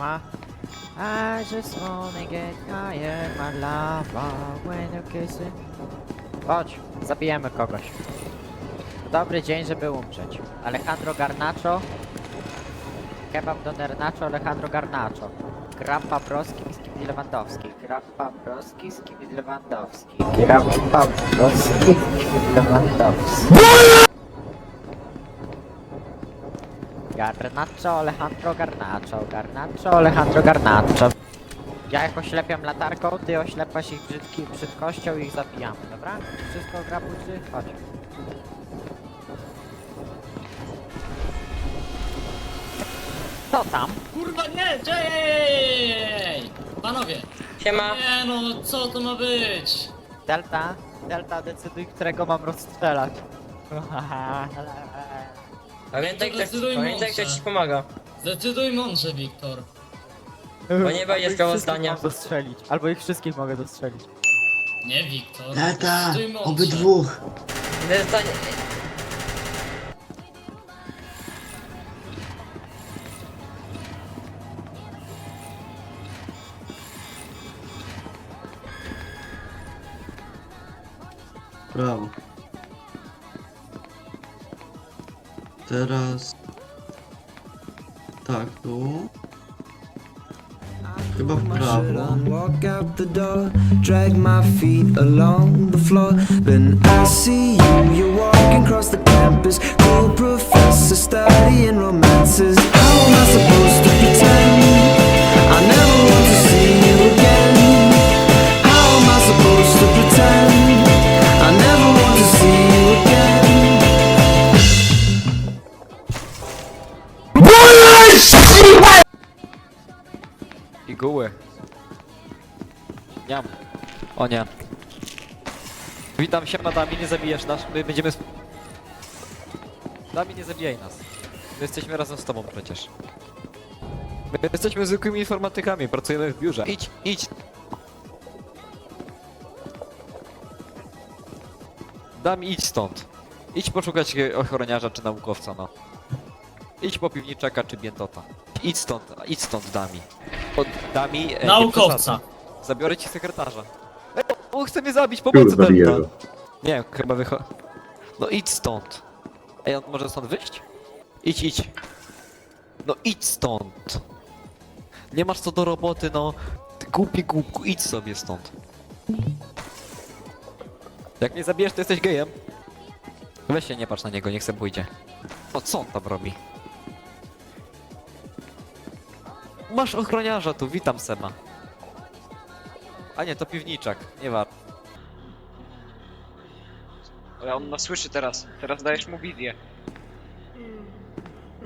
Siema. I just wanna get higher, my lava, when you kiss it. Chodź, zabijemy kogoś. Dobry dzień, żeby umrzeć. Alejandro Garnacho. Kebab doner nacho, Alejandro Garnacho. Grappa Broski, Skibidi Lewandowski. Grappa Broski, Skibidi Lewandowski. Grappa Broski, Skibidi Lewandowski. Garnacho, Alejandro Garnacho, Garnacho, Alejandro Garnacho. Ja jak oślepiam latarką, ty oślepasz ich brzydki, brzydkością i ich zabijamy, dobra? Wszystko gra burzy? Chodź. Co tam? Kurwa nie, Jay! Panowie! Siema. Nie no, co to ma być? Delta, Delta decyduj, którego mam rozstrzelać. Pamiętaj, To ktoś, zdecyduj pamiętaj, mądrze. ktoś ci pomaga. Zdecyduj mądrze, Wiktor. Bo nie Albo będziesz ich miał wszystkich zdania. mam dostrzelić. Albo ich wszystkich mogę dostrzelić. Nie, Wiktor. Tata, Zdecyduj mądrze. obydwóch. Zostanie... Brawo. Teraz... Tak, tu. Walk out the door, drag my feet along the floor. Then I see you, you're walking across the campus. Cool professor studying romances. How am I supposed to pretend? O nie. Witam się, Dami, nie zabijesz nas. My będziemy... sp- Dami, nie zabijaj nas. My jesteśmy razem z tobą przecież. My jesteśmy zwykłymi informatykami, pracujemy w biurze. Idź, idź. Dami, idź stąd. Idź poszukać e, ochroniarza czy naukowca, no. Idź po piwniczaka czy bientota. Idź stąd, idź stąd, Dami. Od Dami... e, nie Naukowca. przesadzaj. Zabiorę ci sekretarza. Ej, on chce mnie zabić, pomocy Delta. Nie, chyba wycho... No idź stąd. Ej, on może stąd wyjść? Idź, idź. No idź stąd. Nie masz co do roboty, no. Ty głupi głupku, idź sobie stąd. Jak mnie zabijesz, to jesteś gejem. Weź się nie patrz na niego, niech se pójdzie. No co on tam robi? Masz ochroniarza tu, witam Seba. A nie, to piwniczak, nie warto. Ale on nas słyszy teraz. Teraz dajesz mu wizję.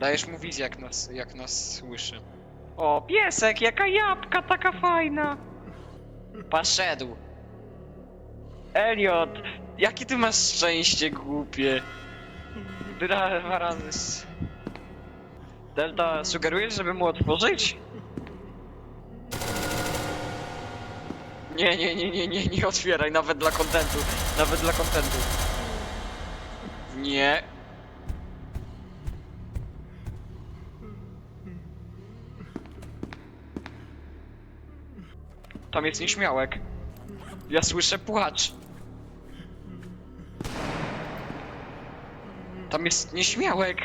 Dajesz mu wizję, jak nas, jak nas słyszy. O, piesek, jaka jabłka, taka fajna! Poszedł. Elliot, jakie ty masz szczęście, głupie. Dwa dwa razy. s- Delta, sugerujesz, żeby mu otworzyć? Nie, nie, nie, nie, nie, nie otwieraj, nawet dla kontentu. Nawet dla kontentu. Nie. Tam jest nieśmiałek. Ja słyszę płacz. Tam jest nieśmiałek.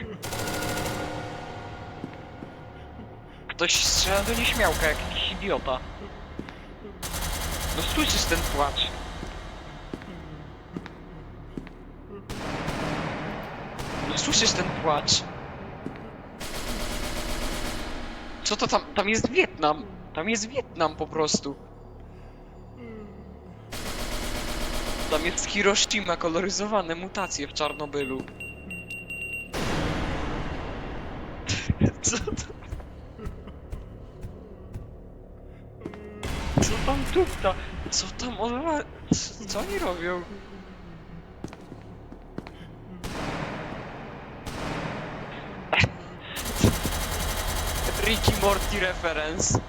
Ktoś strzela do nieśmiałka, jak jakiś idiota. No słyszysz ten płacz. No słyszysz ten płacz? Co to tam? Tam jest Wietnam! Tam jest Wietnam po prostu. Tam jest Hiroshima, koloryzowane mutacje w Czarnobylu. Co to? Tam tupta? Co tam ona... Co, oni robią? Ricky Morty reference.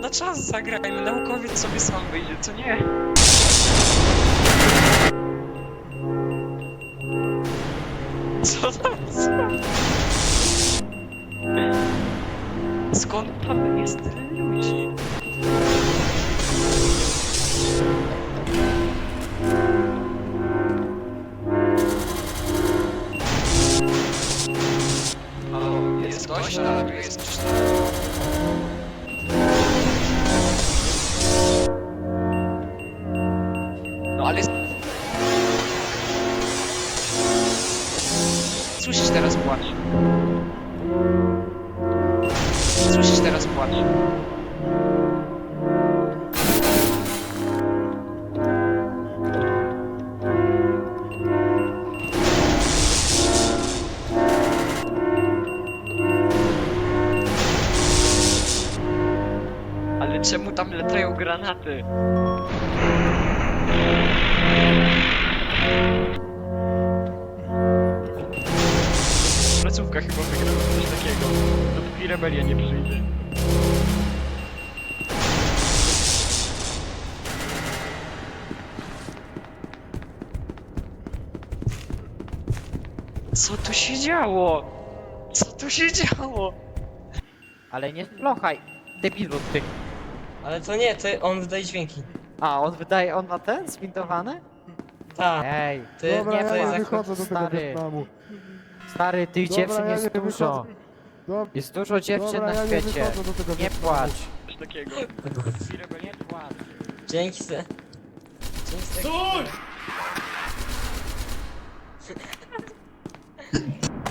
Na czas zagrajmy, naukowiec sobie sam wyjdzie, co nie? Co tam? Co? Skąd tam jest ludzi? Halo, jest ktoś? Ale tu jest ktoś. No ale... Słyszysz teraz płacz. Teraz płacz. Ale czemu tam latają granaty? Placówka chyba wygrała coś takiego. Dopóki rebelia nie przyjdzie. Co tu się działo? Co tu się działo? Ale nie splochaj, debilu ty. Ale to nie, to on wydaje dźwięki. A, on wydaje, on ma ten spintowany? Tak. Ej, To jest, nie to jest jak... wychodzę stary. Stary, tych dziewczyn jest dużo. Jest dużo dziewczyn na świecie. Nie płacz. Coś takiego. Nie płacz. Dzięki se. Dzięki se.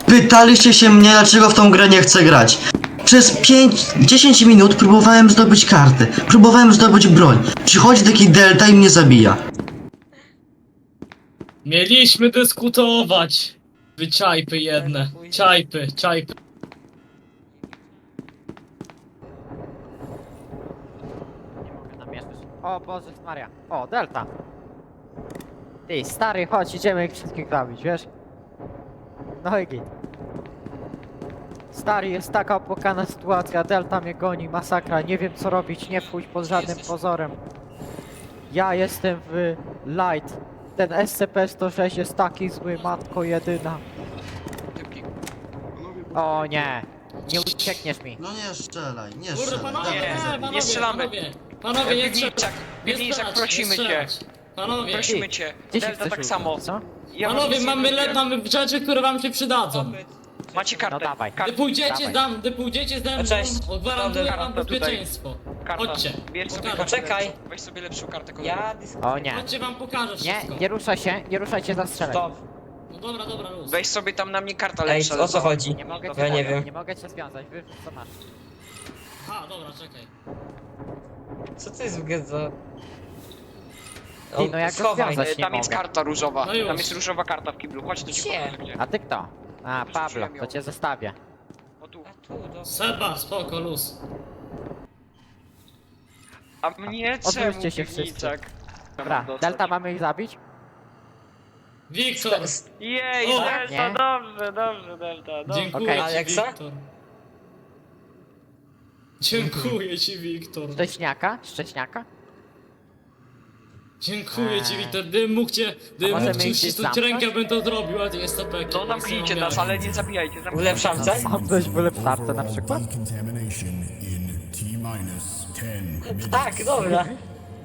Pytaliście się mnie, dlaczego w tą grę nie chcę grać. Przez 5-10 minut próbowałem zdobyć karty. Próbowałem zdobyć broń. Przychodzi taki delta i mnie zabija. Mieliśmy dyskutować. Wy czajpy jedne. Czajpy, czajpy. Nie mogę namierzyć. O Boże Maria. O, Delta. Ty, stary, chodź, idziemy ich wszystkich zabić, wiesz? No i git. Stary, jest taka opłakana sytuacja, Delta mnie goni, masakra, nie wiem co robić, nie pójść pod żadnym pozorem. Ja jestem w Light. Ten SCP-106 jest taki zły, matko jedyna. O nie, nie uciekniesz mi. No nie strzelaj, nie Kurde, panowie, Nie, nie, nie panowie, strzelamy. panowie. Panowie, nie Piwniczak, strzelać. Nie piwniczak, strzelać, prosimy nie cię. strzelać. Panowie, Prosimy cię. Gdzie się Delta chcesz tak samo. co? Ja panowie, mamy, le, mamy rzeczy, które wam się przydadzą. Macie kartę. No dawaj. Kartę, Gdy pójdziecie Dawaj. dam, gdy pójdziecie ze mną, Cześć. gwarantuję Karta wam tutaj. bezpieczeństwo. karta. Chodźcie, Bierz sobie pokażę. kartę. Poczekaj. Weź sobie lepszą kartę. Ja dyskutuję. O nie. Chodźcie, wam pokażę Nie, wszystko. nie ruszaj się, nie ruszaj się, zastrzelę. Stop. No dobra, dobra, luz. Weź sobie tam na mnie kartę Ej, lepsza. o co chodzi? Nie mogę Ja nie wiem. nie mogę cię związać, wiesz co masz. A, dobra, czekaj. Co to jest w ogóle za... Ty, no jak go schowaj. związać? E, Tam jest mogę. karta różowa. No już. Tam jest różowa karta w kiblu. Chodź, to ci Gdzie? pokażę gdzie. A ty kto? A, Pablo, to cię zostawię. O tu. A tu, do... Seba, spoko, luz. A mnie czemu Odwróćcie się wszyscy. piwniczak? Dobra, Dostać. Delta mamy ich zabić? Wiktor! Jej, O! Delta, Nie. dobrze, dobrze, Delta, dobrze. Dziękuję Okej. ci, Aleksa? Wiktor. Dziękuję ci, Wiktor. Szcześniaka? Szcześniaka? Dziękuję ci, Eee. Wiktor. Gdybym mógł cię, gdybym możemy mógł ci ich gdzieś ścisnąć zamknąć? rękę, bym to zrobił, ale to jest. No zamknijcie nas, ale nie zabijajcie. zamknijcie. Ulepszam coś? Mam coś w ulepszarce na przykład? Decontamination in T minus 10 minutes. Tak, dobra.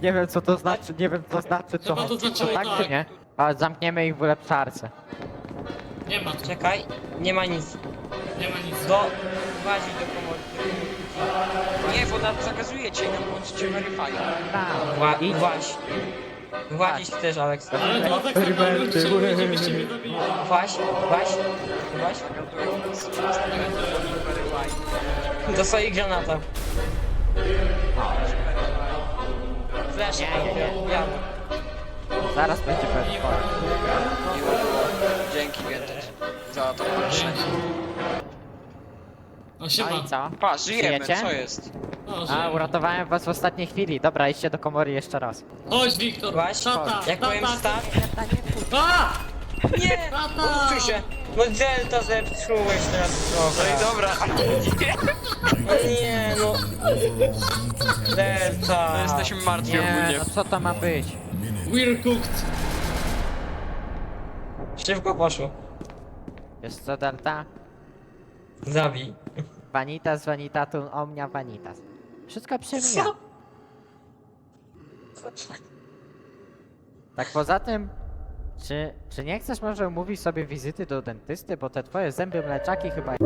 Nie wiem co to znaczy, nie wiem co znaczy co. Chyba to znaczyło tak tak. czy nie? A zamkniemy ich w ulepszarce. Nie ma tu, Czekaj, nie ma nic. nie ma nic. Do... Włazić do komory. Nie, bo nam zakazujecie i nam włączycie verify. Tak, Wła... idź. Właź. Włazić też, Alex. Ale to tak samo chciałbym, żebyście mnie zabili. Właź, właź, właź. Do swoich granata. Flash, nie, nie. jadę. zaraz będzie pewnie. Miło było. Dzięki, Vientet. Za to poruszenie. No siema. i co? Pa, żyjemy, Żyjecie? co jest? A, uratowałem was w ostatniej chwili. Dobra, idźcie do komory jeszcze raz. Chodź, Wiktor. Tata, jak powiem tata. start. A! Nie! Tata! Się! No Delta zepsułeś teraz No trochę. i dobra. No nie, no. Delta. No jesteśmy martwi Nie, ogólnie. no co to ma być? We're cooked. Szybko poszło. Wiesz co, Delta? Zabij. Vanitas vanitatum omnia vanitas. Wszystko przemija. Co? Tak poza tym, czy, czy nie chcesz może umówić sobie wizyty do dentysty, bo te twoje zęby mleczaki chyba